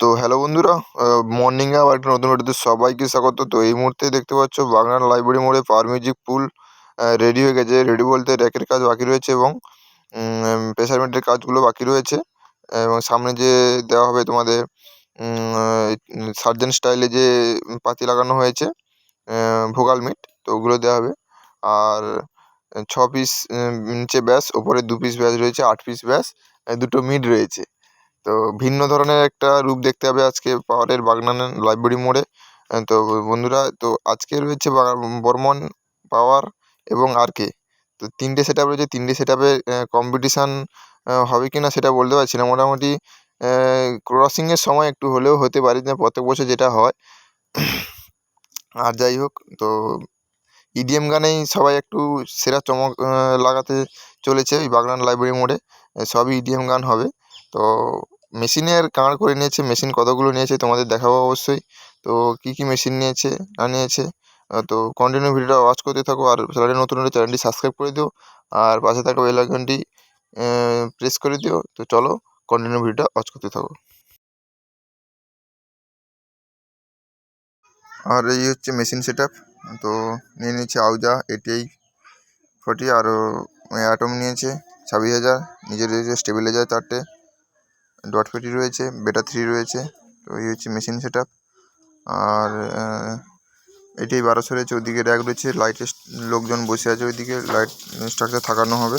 তো হ্যালো বন্ধুরা মর্নিংয়ে আবার একটা নতুন ভিডিওতে সবাইকে স্বাগত। তো এই মুহূর্তে দেখতে পাচ্ছ বাগনান লাইব্রেরি মোড়ে পাওয়ার মিউজিক পুল রেডি হয়ে গেছে। রেডি বলতে র্যাকের কাজ বাকি রয়েছে এবং প্রেসারমেন্টের কাজগুলো বাকি রয়েছে। এবং সামনে যে দেওয়া হবে তোমাদের সার্জেন স্টাইলে যে পাতি লাগানো হয়েছে ভোকাল মিট তো ওগুলো দেওয়া হবে। আর ছ পিস নিচে ব্যাস, ওপরে দু পিস ব্যাস রয়েছে, আট পিস ব্যাস দুটো মিড রয়েছে। তো ভিন্ন ধরনের একটা রূপ দেখতে হবে আজকে পাওয়ারের বাগনান লাইব্রেরি মোড়ে। তো বন্ধুরা, তো আজকে রয়েছে বর্মন পাওয়ার এবং আর কে। তো তিনটে সেট আপ রয়েছে, তিনটে সেট আপে কম্পিটিশান হবে কি না সেটা বলতে পারছি না। মোটামুটি ক্রসিংয়ের সময় একটু হলেও হতে পারে যে প্রত্যেক বছর যেটা হয়। আর যাই হোক, তো ইডিএম গানেই সবাই একটু সেরা চমক লাগাতে চলেছে ওই বাগনান লাইব্রেরি মোড়ে। সবই ইডিএম গান হবে। তো মেশিনের কাঁড় করে নিয়েছে, মেশিন কতগুলো নিয়েছে তোমাদের দেখাবো অবশ্যই। তো কী কী মেশিন নিয়েছে, না নিয়েছে তো কন্টিনিউ ভিডিওটা ওয়াচ করতে থাকো আর চ্যানেলটি নতুন হলে চ্যানেলটি সাবস্ক্রাইব করে দিও আর পাশে থাকা বেল আইকনটি প্রেস করে দিও। তো চলো কন্টিনিউ ভিডিওটা ওয়াচ করতে থাকো। আর এই হচ্ছে মেশিন সেট তো নিয়ে নিয়েছে আউজা এটিআই ফর্টি আরও অ্যাটম নিয়েছে, ছাব্বিশ হাজার। নিজের স্টেবিলাইজার চারটে। ডট পেটি রয়েছে বেটা থ্রি রয়েছে, তো এই হচ্ছে মেশিন সেট আর এটি বারোশো রয়েছে ওইদিকে র্যাক রয়েছে লাইটের লোকজন বসে আছে ওইদিকে লাইট স্ট্রাকচার থাকানো হবে।